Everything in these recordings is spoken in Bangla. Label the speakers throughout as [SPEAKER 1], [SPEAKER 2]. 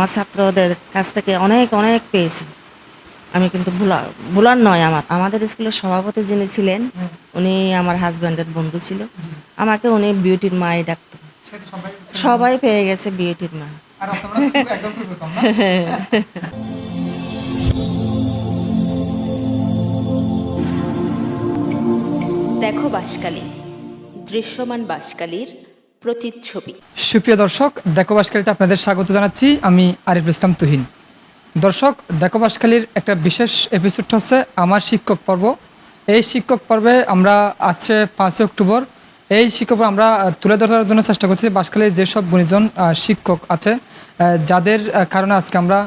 [SPEAKER 1] আমার ছাত্রদের কাছ থেকে অনেক অনেক পেয়েছি। আমি কিন্তু ভুলা ভুলার নয় আমার। আমাদের স্কুলের সভাপতি যিনি ছিলেন উনি আমার হাজব্যান্ডের বন্ধু ছিল। আমাকে উনি বিউটির মাই ডাকতো।
[SPEAKER 2] সবাই
[SPEAKER 1] পেয়ে গেছে বিউটির মা?
[SPEAKER 3] দেখো বাসকালী দৃশ্যমান বাসকালীর প্রতিচ্ছবি।
[SPEAKER 2] সুপ্রিয় দর্শক দেখোবাসকালীতে আপনাদের স্বাগত জানাচ্ছি। আমি আরিফ ইসলাম তুহিন। দর্শক, দেখো বাসকালীর একটা বিশেষ এপিসোড হচ্ছে আমার শিক্ষক পর্ব। এই শিক্ষক পর্বে আমরা আসছে পাঁচই অক্টোবর। এই শিক্ষক পর্ব আমরা তুলে ধরার জন্য চেষ্টা করছি বাসকালীর যেসব গুণীজন শিক্ষক আছে যাদের কারণে আজকে আমরা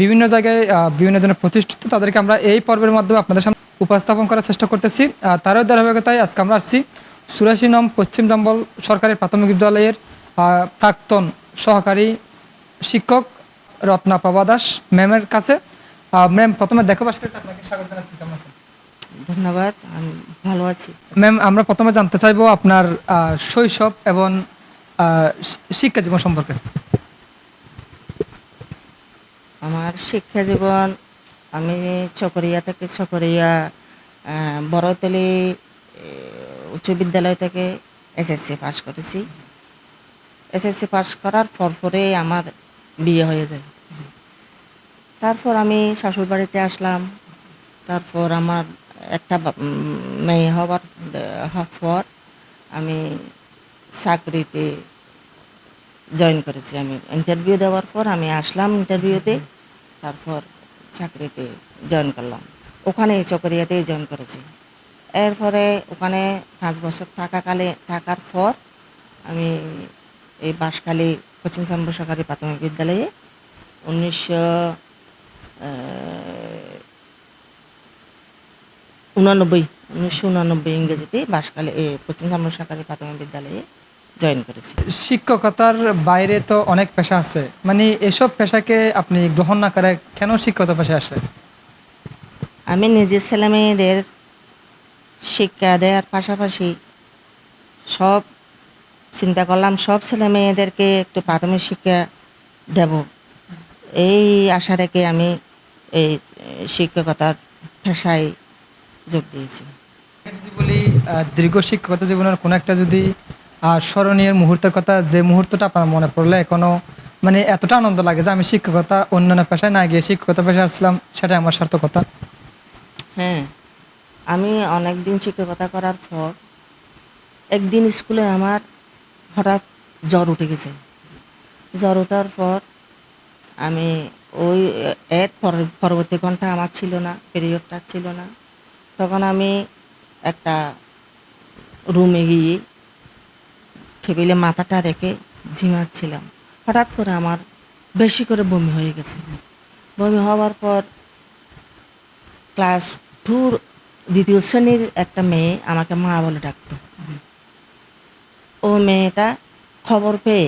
[SPEAKER 2] বিভিন্ন জায়গায় বিভিন্ন জনের প্রতিষ্ঠিত, তাদেরকে আমরা এই পর্বের মাধ্যমে আপনাদের সামনে উপস্থাপন করার চেষ্টা করতেছি। তারও ধারাবাহিকতায় আজকে আমরা আসছি। চুরাশি নম পশ্চিম ডাম্বল সরকারি প্রাথমিক বিদ্যালয়ের প্রাক্তন সহকারী শিক্ষক রত্না প্রভা দাস ম্যামের কাছে। ম্যাম প্রথমে দেখো বাসকালীতে আপনাকে স্বাগত জানাচ্ছি কেমন আছেন?
[SPEAKER 1] ধন্যবাদ আমি ভালো আছি।
[SPEAKER 2] ম্যাম আমরা প্রথমে জানতে চাইব আপনার শৈশব এবং শিক্ষা জীবন সম্পর্কে।
[SPEAKER 1] আমার শিক্ষা জীবন আমি চকরিয়া থেকে চকরিয়া বড়তলি উচ্চ বিদ্যালয় থেকে এসএসসি পাশ করেছি। এসএসসি পাশ করার পর পরে আমার বিয়ে হয়ে যায়। তারপর আমি শ্বশুর বাড়িতে আসলাম। তারপর আমার একটা মেয়ে হওয়ার হওয়ার পর আমি চাকরিতে জয়েন করেছি। আমি ইন্টারভিউ দেওয়ার পর আমি আসলাম ইন্টারভিউতে তারপর চাকরিতে জয়েন করলাম। ওখানে চকরিয়াতেই জয়েন করেছি। এরপরে ওখানে পাঁচ বছর থাকাকালে থাকার পর আমি এই বাঁশখালী কোচিং চন্দ্র সরকারি প্রাথমিক বিদ্যালয়ে উনিশশো উনানব্বই উনিশশো উনানব্বই ইংরেজিতে বাঁশখালী এই কোচিং চন্দ্র সরকারি প্রাথমিক বিদ্যালয়ে জয়েন করেছি।
[SPEAKER 2] শিক্ষকতার বাইরে তো অনেক পেশা আছে। মানে এসব পেশাকে আপনি গ্রহণ না করে কেন শিক্ষকতা পেশায় আসে
[SPEAKER 1] আমি নিজের ছেলে মেয়েদের শিক্ষা দেওয়ার পাশাপাশি সব চিন্তা করলাম সব ছেলে মেয়েদেরকে একটু প্রাথমিক শিক্ষা দেব। এই আশা রেখে আমি এই শিক্ষকতার পেশায় যোগ দিয়েছি।
[SPEAKER 2] যদি বলি দীর্ঘ শিক্ষকতা জীবনের কোনো একটা যদি স্মরণীয় মুহূর্তের কথা যে মুহূর্তটা আপনার মনে পড়লে এখনও মানে এতটা আনন্দ লাগে যে আমি শিক্ষকতা অন্যান্য পেশায় না গিয়ে শিক্ষকতা পেশায় আসলাম সেটা আমার সার্থকতা।
[SPEAKER 1] হ্যাঁ। আমি অনেক দিন শিক্ষকতা করার পর একদিন স্কুলে আমার হঠাৎ জ্বর উঠে গেছে। জ্বর ওঠার পর আমি ওই এর পরবর্তী ঘণ্টা আমার ছিল না পিরিয়ডটা ছিল না। তখন আমি একটা রুমে গিয়ে টেবিলে মাথাটা রেখে ঝিমাচ্ছিলাম। হঠাৎ করে আমার বেশি করে বমি হয়ে গেছে। বমি হওয়ার পর ক্লাস টুর দ্বিতীয় শ্রেণির একটা মেয়ে আমাকে মা বলে ডাকতো। ও মেয়েটা খবর পেয়ে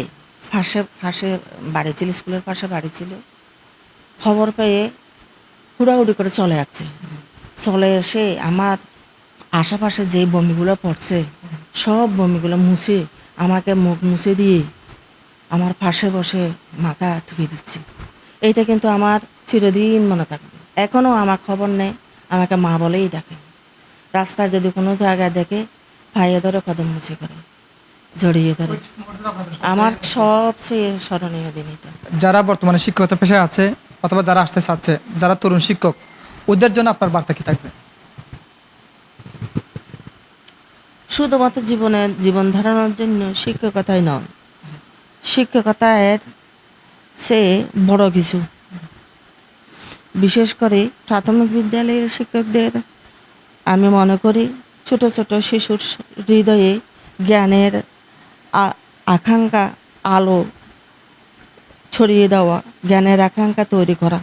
[SPEAKER 1] পাশে পাশে বাড়ি ছিল, স্কুলের পাশে বাড়ি ছিল। খবর পেয়ে হুড়াহুড়ি করে চলে আসছে। চলে এসে আমার আশেপাশে যে বমিগুলো পড়ছে, সব বমিগুলো মুছে আমাকে মুখ মুছে দিয়ে আমার পাশে বসে মাথা টুপি দিচ্ছে। এইটা কিন্তু আমার চিরদিন মনে থাকবে। এখনও আমার খবর নেই, আমাকে মা বলেই ডাকে। রাস্তায় যদি কোনো জায়গায় দেখে ভাইয়ে ধরে কদম মুছে করে জড়িয়ে ধরে। আমার সবচেয়ে স্মরণীয় দিন এটা।
[SPEAKER 2] যারা বর্তমানে শিক্ষকতা পেশায় আছে অথবা যারা আসতে চাচ্ছে যারা তরুণ শিক্ষক ওদের জন্য আপনার বার্তা কি থাকবে?
[SPEAKER 1] শুধুমাত্র জীবনে জীবন ধারণের জন্য শিক্ষকতাই নয়। শিক্ষকতা এর চেয়ে বড় কিছু। বিশেষ করে প্রাথমিক বিদ্যালয়ের শিক্ষকদের আমি মনে করি ছোট ছোট শিশুর হৃদয়ে জ্ঞানের আকাঙ্ক্ষা, আলো ছড়িয়ে দেওয়া, জ্ঞানের আকাঙ্ক্ষা তৈরি করা।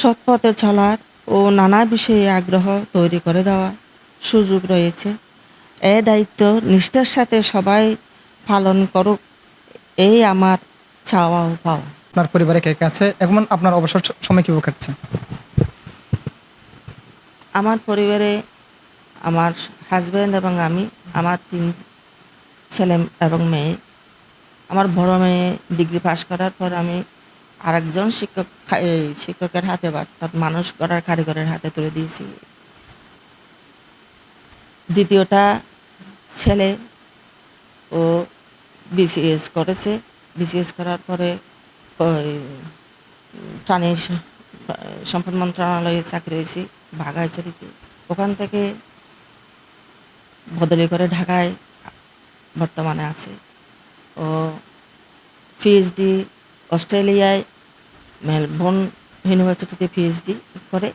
[SPEAKER 1] সৎপথে চলার ও নানা বিষয়ে আগ্রহ তৈরি করে দেওয়া সুযোগ রয়েছে। এ দায়িত্ব নিষ্ঠার সাথে সবাই পালন করুক, এই আমার চাওয়া ও পাওয়া।
[SPEAKER 2] আপনার পরিবারে কে কে এখন আপনার অবসর সময় কীভাবে কাটছে
[SPEAKER 1] আমার পরিবারে আমার হাজব্যান্ড এবং আমি, আমার তিন ছেলে এবং মেয়ে। আমার বড় মেয়ে ডিগ্রি পাশ করার পর আমি আরেকজন শিক্ষক শিক্ষকের হাতে অর্থাৎ মানুষ করার কারিগরের হাতে তুলে দিয়েছি। দ্বিতীয়টা ছেলে ও বিসিএস করেছে। বিসিএস করার পরে প্রাণী সম্পদ মন্ত্রণালয়ে চাকরি হয়েছি। বাঘাইচুরিতে ওখান থেকে বদলি করে ঢাকায় বর্তমানে আছে। ও পিএইচডি অস্ট্রেলিয়ায়, মেলবোর্ন ইউনিভার্সিটিতে পিএইচডি করে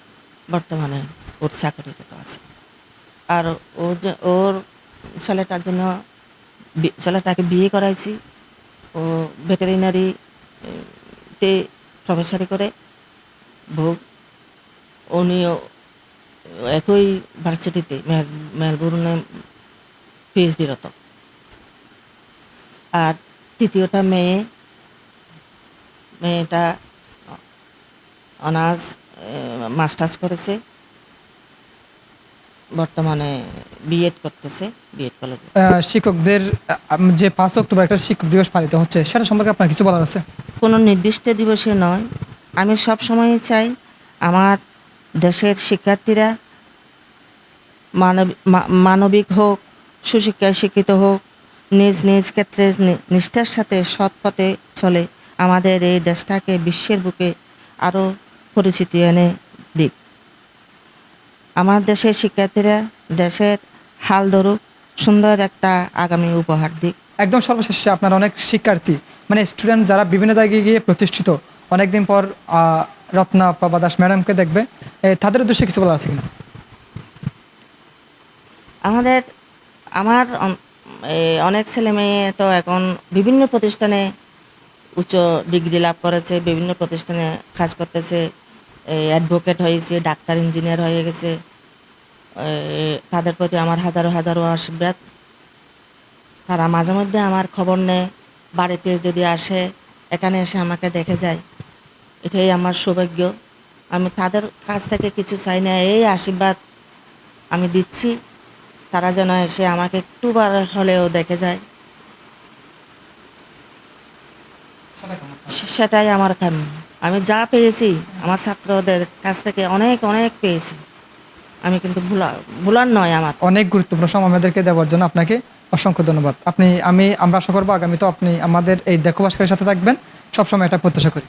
[SPEAKER 1] বর্তমানে ওর চাকরিরত আছে। আর ওর ওর ছেলেটার জন্য ছেলেটাকে বিয়ে করাইছি। ও ভেটেরিনারিতে প্রফেসারি করে। বউ, উনিও একই ভার্সিটিতে মেল- মেলবোর্নে পিএইচডিরত আর তৃতীয়টা মেয়ে মেয়েটা অনার্স মাস্টার্স করেছে। বর্তমানে বিএড করতেছে বিএড কলেজে
[SPEAKER 2] শিক্ষকদের যে পাঁচ অক্টোবর একটা শিক্ষক দিবস পালিত হচ্ছে সেটা সম্পর্কে আপনার কিছু বলার আছে?
[SPEAKER 1] কোনো নির্দিষ্ট দিবসে নয়। আমি সব সময় চাই আমার দেশের শিক্ষার্থীরা মানবিক হোক, সুশিক্ষায় শিক্ষিত হোক, নিজ নিজ ক্ষেত্রে নিষ্ঠার সাথে সৎ পথে চলে আমাদের এই দেশটাকে বিশ্বের বুকে আরও পরিচিতি এনে দিক। আমার দেশের শিক্ষার্থীরা দেশের হাল ধরুক, সুন্দর একটা আগামী উপহার দিক।
[SPEAKER 2] একদম সর্বশেষে আপনার অনেক শিক্ষার্থী মানে স্টুডেন্ট যারা বিভিন্ন জায়গায় গিয়ে প্রতিষ্ঠিত, অনেকদিন পর রত্না পাবা দাস ম্যাডামকে দেখবে। তাদের উদ্দেশ্যে কিছু বলা আছে কিনা?
[SPEAKER 1] আমাদের, আমার অনেক ছেলে মেয়ে তো এখন বিভিন্ন প্রতিষ্ঠানে উচ্চ ডিগ্রি লাভ করেছে, বিভিন্ন প্রতিষ্ঠানে কাজ করতেছে। অ্যাডভোকেট হয়েছে, ডাক্তার ইঞ্জিনিয়ার হয়ে গেছে। তাদের প্রতি আমার হাজারো হাজারো আশীর্বাদ। তারা মাঝে মধ্যে আমার খবর নেয়, বাড়িতে যদি আসে, এখানে এসে আমাকে দেখে যায়। এটাই আমার সৌভাগ্য। আমি তাদের কাছ থেকে কিছু চাই না, এই আশীর্বাদ আমি দিচ্ছি। তারা যেন এসে আমাকে একটুবার হলেও দেখে যায়। সেটাই আমার কাম্য। আমি যা পেয়েছি আমার ছাত্রদের কাছ থেকে অনেক অনেক পেয়েছি। আমি কিন্তু ভুলা ভুলার নয় আমার।
[SPEAKER 2] অনেক গুরুত্বপূর্ণ সময় আমাদেরকে দেওয়ার জন্য আপনাকে অসংখ্য ধন্যবাদ। আপনি আমি আমরা আশা করব আগামী তো আপনি আমাদের এই দেখো ভাস্করের সাথে থাকবেন। সবসময় এটা প্রত্যাশা করি।